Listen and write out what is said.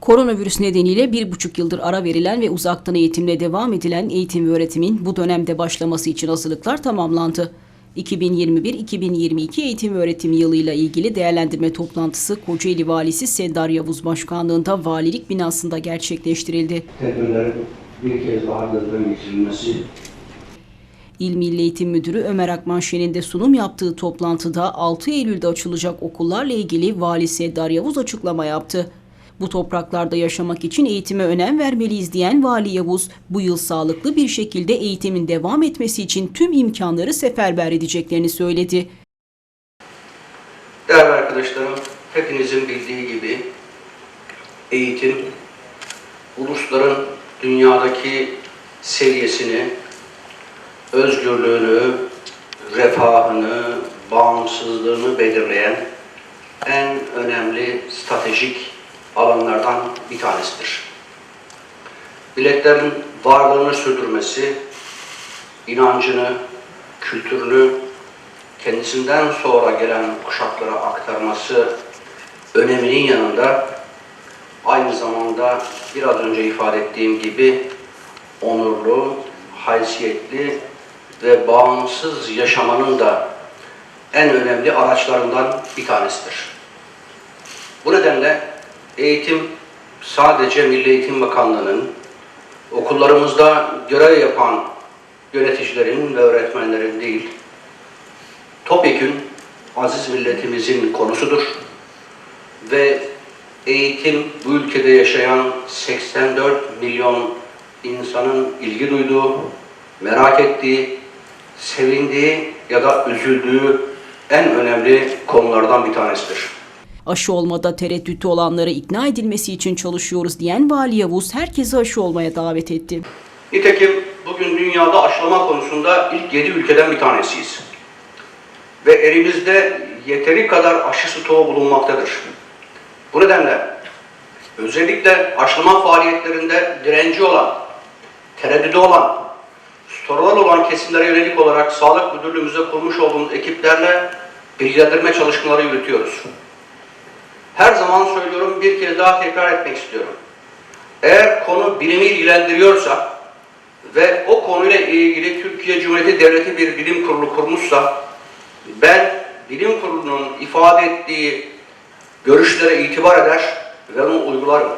Koronavirüs nedeniyle bir buçuk yıldır ara verilen ve uzaktan eğitimle devam edilen eğitim ve öğretimin bu dönemde başlaması için hazırlıklar tamamlandı. 2021-2022 eğitim öğretim yılıyla ilgili değerlendirme toplantısı Kocaeli Valisi Sendar Yavuz Başkanlığında valilik binasında gerçekleştirildi. tedbirlerin bir kez daha geçirilmesi İl Milli Eğitim Müdürü Ömer Akmanşen'in de sunum yaptığı toplantıda 6 Eylül'de açılacak okullarla ilgili Vali Seddar Yavuz açıklama yaptı. Bu topraklarda yaşamak için eğitime önem vermeliyiz diyen Vali Yavuz, bu yıl sağlıklı bir şekilde eğitimin devam etmesi için tüm imkanları seferber edeceklerini söyledi. Değerli arkadaşlarım, hepinizin bildiği gibi eğitim, ulusların dünyadaki seviyesini, özgürlüğünü, refahını, bağımsızlığını belirleyen en önemli stratejik alanlardan bir tanesidir. Milletlerin varlığını sürdürmesi, inancını, kültürünü kendisinden sonra gelen kuşaklara aktarması öneminin yanında aynı zamanda biraz önce ifade ettiğim gibi onurlu, haysiyetli ve bağımsız yaşamanın da en önemli araçlarından bir tanesidir. Bu nedenle eğitim sadece Milli Eğitim Bakanlığı'nın okullarımızda görev yapan yöneticilerin ve öğretmenlerin değil, topyekün aziz milletimizin konusudur ve eğitim bu ülkede yaşayan 84 milyon insanın ilgi duyduğu, merak ettiği, sevindiği ya da üzüldüğü en önemli konulardan bir tanesidir. Aşı olmada tereddütü olanları ikna edilmesi için çalışıyoruz diyen Vali Yavuz herkesi aşı olmaya davet etti. Nitekim bugün dünyada aşılama konusunda ilk 7 ülkeden bir tanesiyiz. Ve elimizde yeteri kadar aşı stoğu bulunmaktadır. Bu nedenle özellikle aşılama faaliyetlerinde direnci olan, tereddüdü olan, sorular olan kesimlere yönelik olarak Sağlık Müdürlüğümüzde kurmuş olduğumuz ekiplerle bilgilendirme çalışmaları yürütüyoruz. Her zaman söylüyorum, bir kez daha tekrar etmek istiyorum. Eğer konu bilimi ilgilendiriyorsa ve o konuyla ilgili Türkiye Cumhuriyeti Devleti bir bilim kurulu kurmuşsa ben bilim kurulunun ifade ettiği görüşlere itibar eder ve onu uygularım.